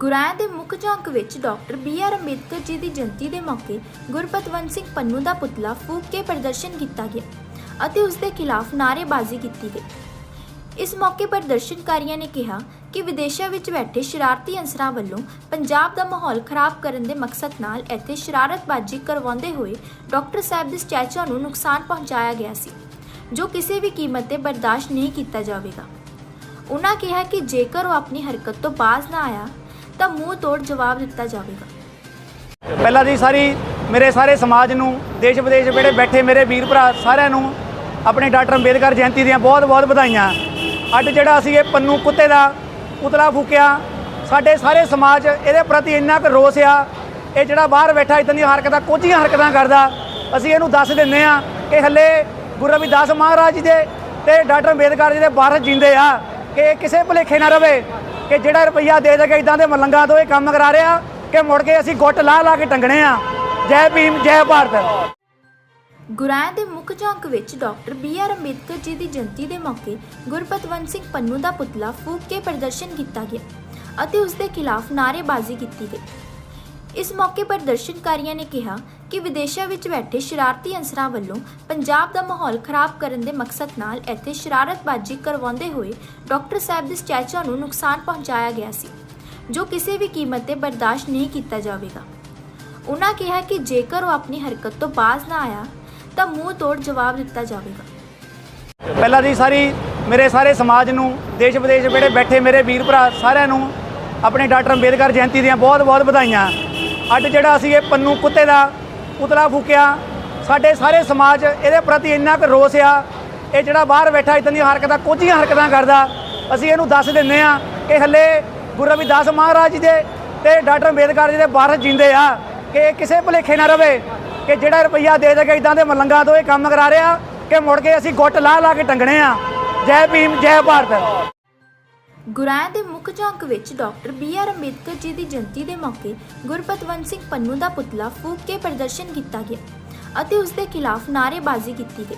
ਅਮਰ ਦੇ ਮੁੱਖ ਚੌਂਕ ਵਿੱਚ doctor B R Ambedkar ji ਦੀ ਜਨਤੀ ਦੇ ਮੌਕੇ ਗੁਰਪਤਵੰਤ ਸਿੰਘ ਪੰਨੂ ਦਾ ਪੁਤਲਾ ਫੂਕ ਕੇ ਪ੍ਰਦਰਸ਼ਨ ਕੀਤਾ ਗਿਆ ਅਤੇ ਉਸ ਦੇ ਖਿਲਾਫ ਨਾਰੇਬਾਜ਼ੀ ਕੀਤੀ ਗਈ। ਇਸ ਮੌਕੇ ਪ੍ਰਦਰਸ਼ਨਕਾਰੀਆਂ ਨੇ ਕਿਹਾ ਕਿ ਵਿਦੇਸ਼ਾਂ ਵਿੱਚ ਬੈਠੇ ਸ਼ਰਾਰਤੀ ਅੰਸਰਾਂ ਵੱਲੋਂ ਪੰਜਾਬ ਦਾ ਮਾਹੌਲ ਖਰਾਬ ਕਰਨ ਦੇ ਮਕਸਦ ਨਾਲ ਇੱਥੇ ਸ਼ਰਾਰਤਬਾਜ਼ੀ ਕਰਵਾਉਂਦੇ ਹੋਏ ਡਾਕਟਰ ਸਾਹਿਬ ਦੇ ਸਟੈਚੂ ਨੂੰ ਨੁਕਸਾਨ ਪਹੁੰਚਾਇਆ ਗਿਆ ਸੀ, ਜੋ ਕਿਸੇ ਵੀ ਕੀਮਤ ਤੇ ਬਰਦਾਸ਼ਤ ਨਹੀਂ ਕੀਤਾ ਜਾਵੇਗਾ। ਉਹਨਾਂ ਕਿਹਾ ਕਿ ਜੇਕਰ ਉਹ ਆਪਣੀ ਹਰਕਤ ਤੋਂ ਬਾਜ਼ ਨਾ ਆਇਆ, ਤਾਂ ਮੂੰਹ ਤੋੜ ਜਵਾਬ ਦਿੱਤਾ ਜਾਵੇਗਾ। ਪਹਿਲਾਂ ਜੀ ਸਾਰੀ ਮੇਰੇ ਸਾਰੇ ਸਮਾਜ ਨੂੰ, ਦੇਸ਼ ਵਿਦੇਸ਼ ਜਿਹੜੇ ਬੈਠੇ ਮੇਰੇ ਵੀਰ ਭਰਾ ਸਾਰਿਆਂ ਨੂੰ, ਆਪਣੇ ਡਾਕਟਰ ਅੰਬੇਦਕਰ ਜਯੰਤੀ ਦੀਆਂ ਬਹੁਤ-ਬਹੁਤ ਵਧਾਈਆਂ। ਅੱਜ ਜਿਹੜਾ ਅਸੀਂ ਇਹ ਪੰਨੂ ਕੁੱਤੇ ਦਾ ਪੁਤਲਾ ਫੂਕਿਆ, ਸਾਡੇ ਸਾਰੇ ਸਮਾਜ ਇਹਦੇ ਪ੍ਰਤੀ ਇੰਨਾ ਕੁ ਰੋਸ ਆ, ਇਹ ਜਿਹੜਾ ਬਾਹਰ ਬੈਠਾ ਇਦਾਂ ਦੀਆਂ ਹਰਕਤਾਂ, ਕੋਝੀਆਂ ਹਰਕਤਾਂ ਕਰਦਾ, ਅਸੀਂ ਇਹਨੂੰ ਦੱਸ ਦਿੰਨੇ ਆ ਕਿ ਹੱਲੇ ਗੁਰੂ ਰਵਿਦਾਸ ਮਹਾਰਾਜ ਜੀ ਦੇ ਤੇ ਡਾਕਟਰ ਅੰਬੇਦਕਰ ਜੀ ਦੇ ਬਾਹਰ ਜਿੰਦੇ ਆ। ਕਿ ਕਿਸੇ ਭੁਲੇਖੇ ਨਾ ਰਵੇ ਕਿ ਜਿਹੜਾ ਰੁਪਈਆ ਦੇ ਦੇ ਕੇ ਇਦਾਂ ਦੇ ਮਲੰਗਾਂ ਤੋਂ ਇਹ ਕੰਮ ਕਰਾ ਰਿਹਾ ਕਿ ਮੁੜ ਕੇ ਅਸੀਂ ਗੁੱਟ ਲਾ ਲਾ ਕੇ ਟੰਗਣੇ ਆ। ਜੈ ਭੀਮ, ਜੈ ਭਾਰਤ। ਗੁਰਾਇਆ ਦੇ ਮੁੱਖ ਚੌਂਕ ਵਿੱਚ doctor B R Ambedkar ji ਦੀ ਜਯੰਤੀ ਦੇ ਮੌਕੇ ਗੁਰਪਤਵੰਤ ਸਿੰਘ ਪੰਨੂ ਦਾ ਪੁਤਲਾ ਫੂਕ ਕੇ ਪ੍ਰਦਰਸ਼ਨ ਕੀਤਾ ਗਿਆ ਅਤੇ ਉਸ ਦੇ ਖਿਲਾਫ ਨਾਅਰੇਬਾਜ਼ੀ ਕੀਤੀ ਗਈ। ਇਸ ਮੌਕੇ ਪ੍ਰਦਰਸ਼ਨਕਾਰੀਆਂ ਨੇ ਕਿਹਾ ਕਿ ਵਿਦੇਸ਼ਾਂ ਵਿੱਚ ਬੈਠੇ ਸ਼ਰਾਰਤੀ ਅੰਸਰਾਂ ਵੱਲੋਂ ਪੰਜਾਬ ਦਾ ਮਾਹੌਲ ਖਰਾਬ ਕਰਨ ਦੇ ਮਕਸਦ ਨਾਲ ਇੱਥੇ ਸ਼ਰਾਰਤਬਾਜ਼ੀ ਕਰਵਾਉਂਦੇ ਹੋਏ ਡਾਕਟਰ ਸਾਹਿਬ ਦੇ ਸਟੈਚੂ ਨੂੰ ਨੁਕਸਾਨ ਪਹੁੰਚਾਇਆ ਗਿਆ ਸੀ, ਜੋ ਕਿਸੇ ਵੀ ਕੀਮਤ ਤੇ ਬਰਦਾਸ਼ਤ ਨਹੀਂ ਕੀਤਾ ਜਾਵੇਗਾ। ਉਹਨਾਂ ਕਿਹਾ ਕਿ ਜੇਕਰ ਉਹ ਆਪਣੀ ਹਰਕਤ ਤੋਂ ਬਾਜ਼ ਨਾ ਆਇਆ, ਤਾਂ ਮੂੰਹ ਤੋੜ ਜਵਾਬ ਦਿੱਤਾ ਜਾਵੇਗਾ। ਪਹਿਲਾਂ ਦੀ ਸਾਰੀ ਮੇਰੇ ਸਾਰੇ ਸਮਾਜ ਨੂੰ, ਦੇਸ਼ ਵਿਦੇਸ਼ ਜਿਹੜੇ ਬੈਠੇ ਮੇਰੇ ਵੀਰ ਭਰਾ ਸਾਰਿਆਂ ਨੂੰ, ਆਪਣੇ ਡਾਕਟਰ ਅੰਬੇਦਕਰ ਜਯੰਤੀ ਦੀਆਂ ਬਹੁਤ-ਬਹੁਤ ਵਧਾਈਆਂ। ਅੱਜ ਜਿਹੜਾ ਅਸੀਂ ਇਹ ਪੰਨੂ ਕੁੱਤੇ ਦਾ ਪੁਤਲਾ ਫੂਕਿਆ। ਸਾਡੇ ਸਾਰੇ ਸਮਾਜ ਇਹਦੇ ਪ੍ਰਤੀ ਇੰਨਾ ਕੁ ਰੋਸ ਆ। ਇਹ ਜਿਹੜਾ ਬਾਹਰ ਬੈਠਾ ਇਦਾਂ ਦੀਆਂ ਹਰਕਤਾਂ, ਕੋਝੀਆਂ ਹਰਕਤਾਂ ਕਰਦਾ, ਅਸੀਂ ਇਹਨੂੰ ਦੱਸ ਦਿੰਨੇ ਆ ਕਿ ਹੱਲੇ ਗੁਰੂ ਰਵਿਦਾਸ ਮਹਾਰਾਜ ਜੀ ਦੇ ਤੇ ਡਾਕਟਰ ਅੰਬੇਦਕਰ ਜੀ ਦੇ ਬਾਹਰ ਜਿੰਦੇ ਆ ਕਿ ਇਹ ਕਿਸੇ ਭੁਲੇਖੇ ਨਾ ਰਵੇ ਕਿ ਜਿਹੜਾ ਰੁਪਈਆ ਦੇ ਦੇ ਕੇ ਇਦਾਂ ਦੇ ਮਲੰਗਾਂ ਤੋਂ ਇਹ ਕੰਮ ਕਰਾ ਰਿਹਾ ਕਿ ਮੁੜ ਕੇ ਅਸੀਂ ਗੁੱਟ ਲਾ ਲਾ ਕੇ ਟੰਗਣੇ ਆ। ਜੈ ਭੀਮ, ਜੈ ਭਾਰਤ। ਗੁਰਾਇਆ ਦੇ ਮੁੱਖ ਚੌਂਕ ਵਿੱਚ doctor B R Ambedkar ji ਦੀ ਜਯੰਤੀ ਦੇ ਮੌਕੇ ਗੁਰਪਤਵੰਤ ਸਿੰਘ ਪੰਨੂ ਦਾ ਪੁਤਲਾ ਫੂਕ ਕੇ ਪ੍ਰਦਰਸ਼ਨ ਕੀਤਾ ਗਿਆ ਅਤੇ ਉਸ ਦੇ ਖਿਲਾਫ ਨਾਅਰੇਬਾਜ਼ੀ ਕੀਤੀ ਗਈ।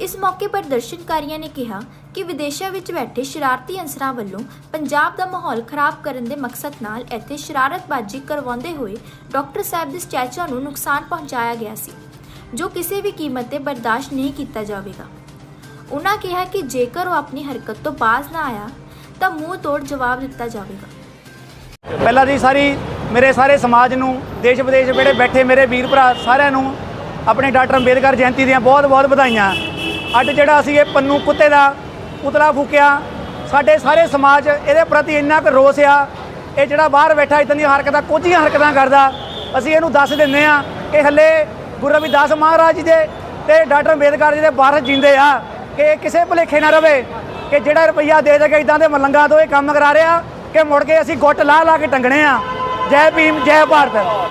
ਇਸ ਮੌਕੇ ਪ੍ਰਦਰਸ਼ਨਕਾਰੀਆਂ ਨੇ ਕਿਹਾ ਕਿ ਵਿਦੇਸ਼ਾਂ ਵਿੱਚ ਬੈਠੇ ਸ਼ਰਾਰਤੀ ਅੰਸਰਾਂ ਵੱਲੋਂ ਪੰਜਾਬ ਦਾ ਮਾਹੌਲ ਖਰਾਬ ਕਰਨ ਦੇ ਮਕਸਦ ਨਾਲ ਇੱਥੇ ਸ਼ਰਾਰਤਬਾਜ਼ੀ ਕਰਵਾਉਂਦੇ ਹੋਏ ਡਾਕਟਰ ਸਾਹਿਬ ਦੇ ਸਟੈਚੂ ਨੂੰ ਨੁਕਸਾਨ ਪਹੁੰਚਾਇਆ ਗਿਆ ਸੀ, ਜੋ ਕਿਸੇ ਵੀ ਕੀਮਤ ਤੇ ਬਰਦਾਸ਼ਤ ਨਹੀਂ ਕੀਤਾ ਜਾਵੇਗਾ। ਉਹਨਾਂ ਕਿਹਾ ਕਿ ਜੇਕਰ ਉਹ ਆਪਣੀ ਹਰਕਤ ਤੋਂ ਬਾਜ਼ ਨਾ ਆਇਆ ਤਾਂ ਮੂੰਹ ਤੋੜ ਜਵਾਬ ਦਿੱਤਾ ਜਾਵੇਗਾ। ਪਹਿਲਾਂ ਜੀ ਸਾਰੀ ਮੇਰੇ ਸਾਰੇ ਸਮਾਜ ਨੂੰ, ਦੇਸ਼ ਵਿਦੇਸ਼ ਜਿਹੜੇ ਬੈਠੇ ਮੇਰੇ ਵੀਰ ਭਰਾ ਸਾਰਿਆਂ ਨੂੰ, ਆਪਣੇ ਡਾਕਟਰ ਅੰਬੇਦਕਰ ਜਯੰਤੀ ਦੀਆਂ ਬਹੁਤ-ਬਹੁਤ ਵਧਾਈਆਂ। ਅੱਜ ਜਿਹੜਾ ਅਸੀਂ ਇਹ ਪੰਨੂ ਕੁੱਤੇ ਦਾ ਪੁਤਲਾ ਫੂਕਿਆ, ਸਾਡੇ ਸਾਰੇ ਸਮਾਜ ਇਹਦੇ ਪ੍ਰਤੀ ਇੰਨਾ ਕੁ ਰੋਸ ਆ, ਇਹ ਜਿਹੜਾ ਬਾਹਰ ਬੈਠਾ ਇਦਾਂ ਦੀਆਂ ਹਰਕਤਾਂ ਕੋਝੀਆਂ ਹਰਕਤਾਂ ਕਰਦਾ, ਅਸੀਂ ਇਹਨੂੰ ਦੱਸ ਦਿੰਨੇ ਆ ਕਿ ਹੱਲੇ ਗੁਰੂ ਰਵਿਦਾਸ ਮਹਾਰਾਜ ਜੀ ਦੇ ਤੇ ਡਾਕਟਰ ਅੰਬੇਦਕਰ ਜੀ ਦੇ ਬਾਹਰ ਜਿੰਦੇ ਆ ਕਿ ਇਹ ਕਿਸੇ ਭੁਲੇਖੇ ਨਾ ਰਵੇ। ਕਿ ਜਿਹੜਾ ਰੁਪਈਆ ਦੇ ਦੇ ਕੇ ਇਦਾਂ ਦੇ ਮਲੰਗਾਂ ਤੋਂ ਇਹ ਕੰਮ ਕਰਾ ਰਿਹਾ, ਕਿ ਮੁੜ ਕੇ ਅਸੀਂ ਗੁੱਟ ਲਾ ਲਾ ਕੇ ਟੰਗਣੇ ਆ। ਜੈ ਭੀਮ, ਜੈ ਭਾਰਤ।